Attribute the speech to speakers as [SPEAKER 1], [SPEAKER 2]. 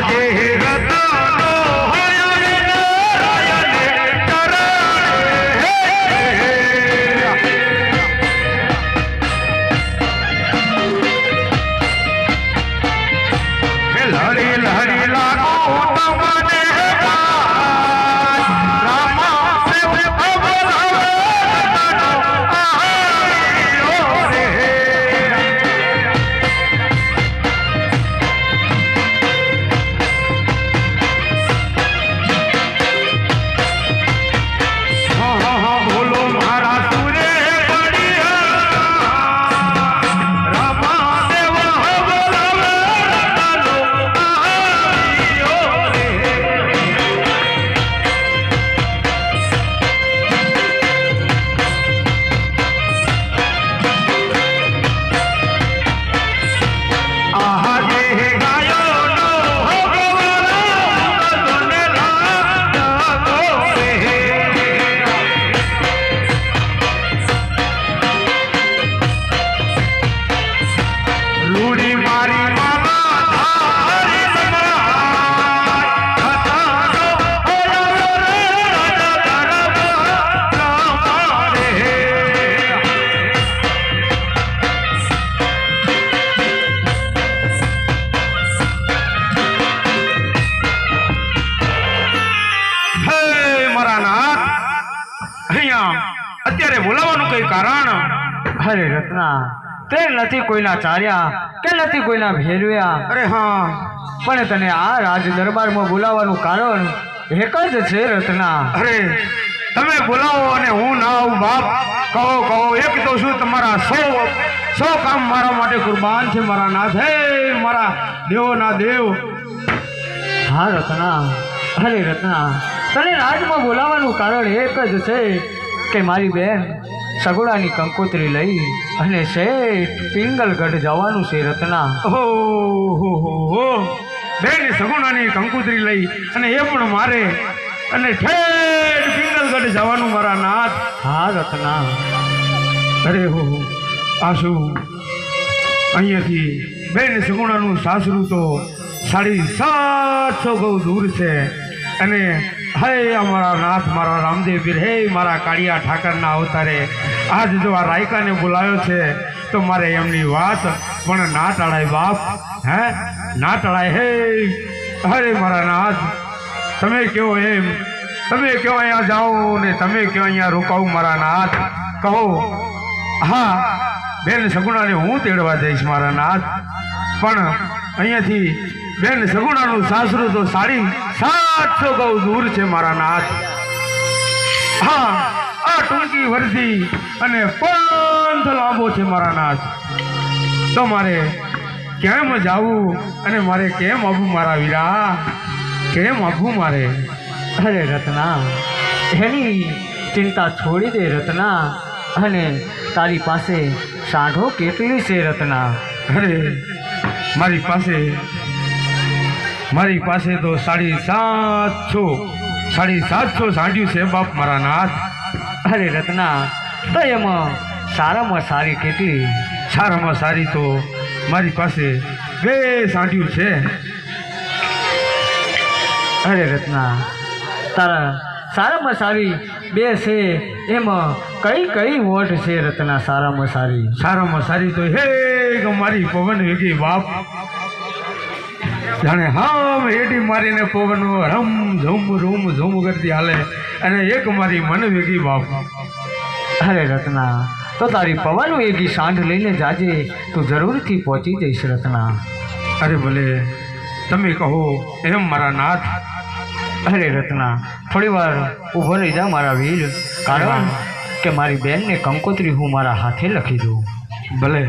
[SPEAKER 1] राधे राधे અત્યારે બોલાવવાનું કઈ કારણ?
[SPEAKER 2] અરે રત્ના તે નથી કોઈના ચાર્યા કે નથી કોઈના ભેરવ્યા
[SPEAKER 1] અરે હા.
[SPEAKER 2] પણ તને આ રાજ દરબારમાં બોલાવવાનું કારણ એક જ છે રત્ના.
[SPEAKER 1] અરે તમે બોલાવો અને હું ના આવું બાપ. કહો કહો એક તો શું તમારા સો સો કામ મારા માટે કુરબાન છે મારા નાથ. હે મારા દેવોના દેવ.
[SPEAKER 2] હા રત્ના. અરે રત્ના તને રાજમાં બોલાવાનું કારણ એક જ છે. કે મારી બેન સગુડાની કંકોત્રી લઈ અને શેઠ પિંગલગઢ જવાનું છે રત્ના.
[SPEAKER 1] ઓહો હો હો હો. બેન સગુણાની કંકોત્રી લઈ અને એ પણ મારે. અને ઠેઠ પિંગલગઢ જવાનું મારા નાથ.
[SPEAKER 2] હા રત્ના.
[SPEAKER 1] અરે હો. આ શું? અહીંયાથી બેન સગુણાનું સાસરું તો સાડી સાતસો બહુ દૂર છે. અને હે અમારા નાથ, મારા રામદેવ વીર હે મારા કાળિયા ઠાકરના અવતારે. આજ જો આ રાયકાને બોલાયો છે, તો મારે એમની વાત પણ ના ટાળાય બાપ, હે? ના ટાળાય, હે? અરે મારા નાથ, તમે કહો એમ? તમે કહો અહીંયા જાઓ ને તમે કહો અહીંયા રોકાવું મારા નાથ? કહો. હા, બેન સગુણાને હું તેડવા જઈશ મારા નાથ? પણ અહીંયાથી બેન સગુણાનું સાસરું તો સાડી સાતસો ગૌ દૂર છે મારા નાથ. હા, આ ટૂંકી વર્ધી અને પંથ લાંબો છે મારા નાથ. તો મારે કેમ જાવું અને મારે કેમ આવવું મારા વીરા? કેમ આવવું મારે?
[SPEAKER 2] અરે રત્ના, એની ચિંતા છોડી દે રત્ના. અને તારી પાસે સાંઢો કેટલી છે રત્ના?
[SPEAKER 1] અરે, મારી પાસે મારી પાસે તો સાડી સાતસો સાડી સાતસો સાંડ્યું છે બાપ મારા નાથ.
[SPEAKER 2] અરે રત્ના તો એમાં સારામાં સારી કેટલી?
[SPEAKER 1] સારામાં સારી તો મારી પાસે બે સાંડ્યું છે.
[SPEAKER 2] અરે રત્ના તારા સારામાં સારી બે છે એમાં કઈ કઈ વોટ છે રત્ના સારામાં સારી?
[SPEAKER 1] સારામાં સારી તો હે મારી પવન વેગી બાપ. જાણે હામ એટી મારીને પવન રમ ઝુમ રૂમ ઝુમ કરતી હાલે. અને એક મારી મન વેગી બાપ
[SPEAKER 2] અરે રત્ના તો તારી પવન વેગી સાંઢ લઈને જાજે. તું જરૂરથી પહોંચી જઈશ રત્ના.
[SPEAKER 1] અરે ભલે તમે કહો એમ મારા નાથ.
[SPEAKER 2] અરે રત્ના થોડી વાર ઊભો રહી જા મારા વીર. કારણ કે મારી બેનને કંકોત્રી હું મારા હાથે લખી દઉં.
[SPEAKER 1] ભલે.